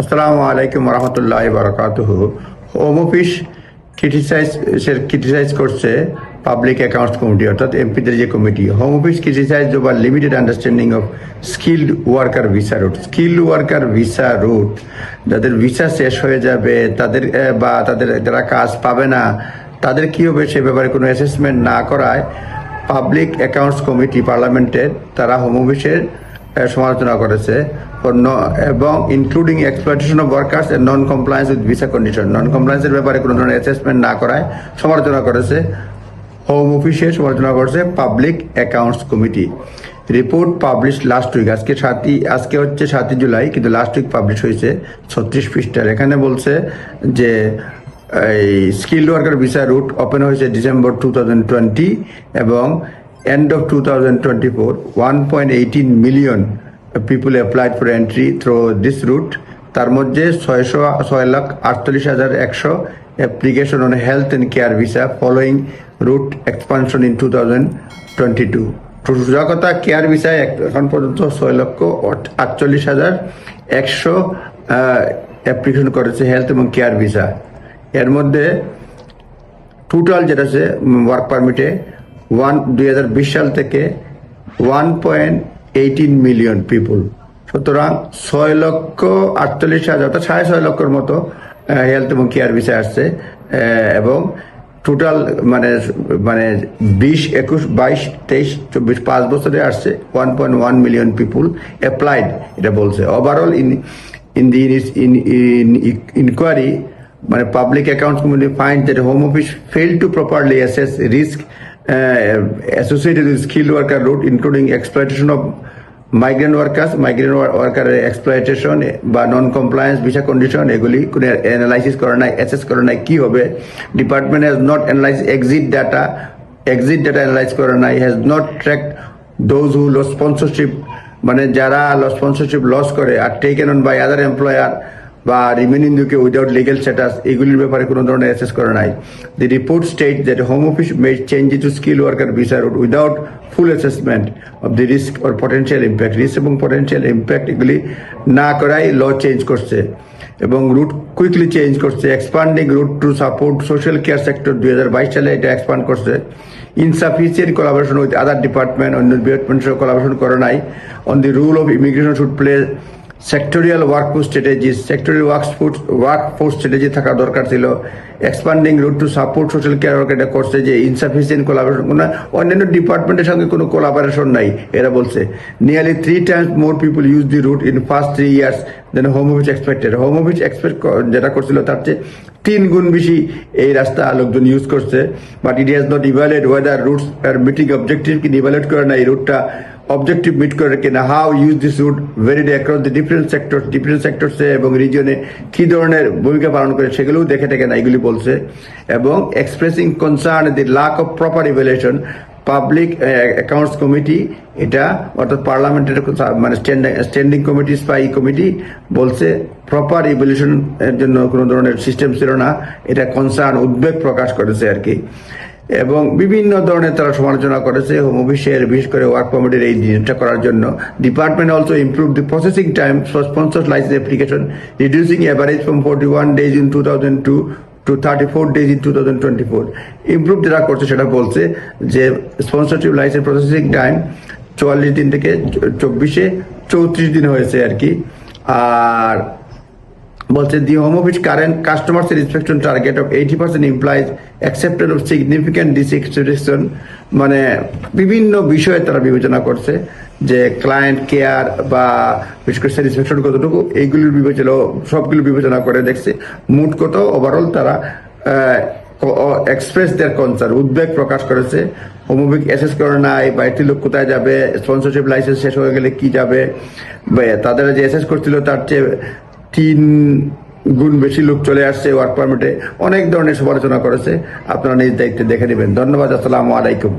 আসসালামু আলাইকুম রহমতুল্লাহ বারকাতুহু। হোম অফিস ক্রিটিসাইজ ক্রিটিসাইজ করছে পাবলিক অ্যাকাউন্টস কমিটি অর্থাৎ এমপিদের যে committee home office criticise over limited understanding of skilled worker visa route skilled worker visa route যাদের ভিসা শেষ হয়ে যাবে, তাদের বা তাদের যারা কাজ পাবে না, তাদের কী হবে সে ব্যাপারে কোনো অ্যাসেসমেন্ট না করায় পাবলিক অ্যাকাউন্টস কমিটি পার্লামেন্টের তারা হোম অফিসের সমালোচনা করেছে এবং including exploitation of workers and non compliance with visa condition non কমপ্লায়েন্সের ব্যাপারে কোনো ধরনের অ্যাসেসমেন্ট না করায় সমালোচনা করেছে হোম অফিসে সমালোচনা করেছে public accounts committee report publish last week আজকে সাতই, আজকে হচ্ছে সাতই জুলাই, কিন্তু লাস্ট উইক পাবলিশ হয়েছে ছত্রিশ পৃষ্ঠার। এখানে বলছে যে, এই skilled worker visa route open হয়েছে ডিসেম্বর টু থাউজেন্ড টোয়েন্টি এবং four one point eighteen million people applied for entry through this route তার মধ্যে ছয়শো ছয় লাখ আটচল্লিশ হাজার একশো application on health and care visa following route expansion in two thousand twenty two সোজা কেয়ার ভিসায় এখন পর্যন্ত ছয় লক্ষ আটচল্লিশ হাজার একশো অ্যাপ্লিকেশন করেছে হেলথ এবং কেয়ার ভিসা এর মধ্যে টোটাল যেটা আছে ওয়ার্ক পারমিটে ওয়ান দুই হাজার বিশ সাল থেকে one point eighteen million people সুতরাং ছয় লক্ষ আটচল্লিশ হাজার অর্থাৎ সাড়ে ছয় লক্ষর মতো হেলথ এবং কেয়ার বিষয় আসছে এবং টোটাল মানে মানে বিশ একুশ বাইশ তেইশ চব্বিশ পাঁচ বছরে আসছে one point one million people applied এটা বলছে। Overall in in the in inquiry মানে public accounts committee find that home office fail to properly assess uh, associated with skilled worker route, including exploitation of migrant workers, migrant worker exploitation, বা non compliance visa condition এগুলি কোনো analysis করে নাই assess করে নাই, কি হবে? Department has not analyse exit data exit data analyse করে নাই has not track those who loss sponsorship মানে যারা স্পন্সরশিপ লস করে আর taken on by other employer বা রিমেনিং দুকে উইদাউট লিগেল স্ট্যাটাস এগুলির ব্যাপারে কোনো ধরনের অ্যাসেস করা নাই। The report state that home office made change to skill worker visa route without full assessment of the risk or potential impact risk এবং potential impact এগুলি না করাই ল চেঞ্জ করছে এবং রুট কুইকলি চেঞ্জ করছে। Expanding route to support social care sector দুই হাজার বাইশ সালে এটা এক্সপান্ড করছে। Insufficient collaboration with other department অন্য ডিপার্টমেন্টের সঙ্গে কোলাবোরেশন করে নাই। On the rule of immigration should play sectoral workforce strategy sectoral workforce workforce strategy থাকা দরকার ছিল। Expanding route to support social care work এটা করছে যে ইনসাফিসিয়েন্ট কোলাবোরেশন কোনো অন্যান্য ডিপার্টমেন্টের সঙ্গে কোনো কোলাবোরেশন নাই, এরা বলছে। Nearly three times more people use the route in first three years than home office expected home office expect যেটা করছিল তার চেয়ে তিন গুণ বেশি এই রাস্তা লোকজন ইউজ করছে। But it has not evaluate whether routes are meeting objective কি ইভ্যালুয়েট করে না, এই রুটটা অবজেক্টিভ মিট করে কিনা how use this route varied across the different sector different সেক্টরসে এবং রিজনে কি ধরনের ভূমিকা পালন করে সেগুলোও দেখে টেকে না, এগুলি বলছে। এবং expressing concern the lack of proper evaluation public accounts committee এটা অর্থাৎ পার্লামেন্টের মানে স্ট্যান্ডিং কমিটি স্পাই কমিটি বলছে প্রপার ইভলিউশন এর জন্য কোনো ধরনের সিস্টেম ছিল না, এটা কনসার্ন উদ্বেগ প্রকাশ করেছে আর কি। এবং বিভিন্ন ধরনের তারা সমালোচনা করেছে হোম অফিসের বিশেষ করে ওয়ার্ক কমিটির এই জিনিসটা করার জন্য। Department also improve the processing time for sponsor licence application reducing average from forty one days in two thousand two to thirty four days in two thousand twenty four improve যারা করছে সেটা বলছে যে স্পন্সরশিপ লাইসেন্স প্রসেসিং টাইম চুয়াল্লিশ দিন থেকে চব্বিশে চৌত্রিশ দিন হয়েছে আর কি। আর বলছে the home office current customer satisfaction target of eighty percent implies accepted of significant dissatisfaction মানে বিভিন্ন বিষয়ে তারা বিবেচনা করছে যে ক্লায়েন্ট কেয়ার বা বিশেষ করে স্যাটিসফ্যাকশন কতটুকু, এইগুলির বিবেচনা, সবগুলো বিবেচনা করে দেখছে। মোট কত ওভারঅল তারা এক্সপ্রেস দেয়ার কনসার্ন উদ্বেগ প্রকাশ করেছে। হোমোবিক অ্যাসেস করে নাই বাইরের লোক কোথায় যাবে স্পন্সরশিপ লাইসেন্স শেষ হয়ে গেলে কি যাবে তাদের যে অ্যাসেস করছিল তার চেয়ে তিন গুণ বেশি লোক চলে আসছে ওয়ার্ক পারমিটে অনেক ধরনের সমালোচনা করেছে। আপনারা নিজ দায়িত্বে দেখে নেবেন। ধন্যবাদ, আসসালাম আলাইকুম।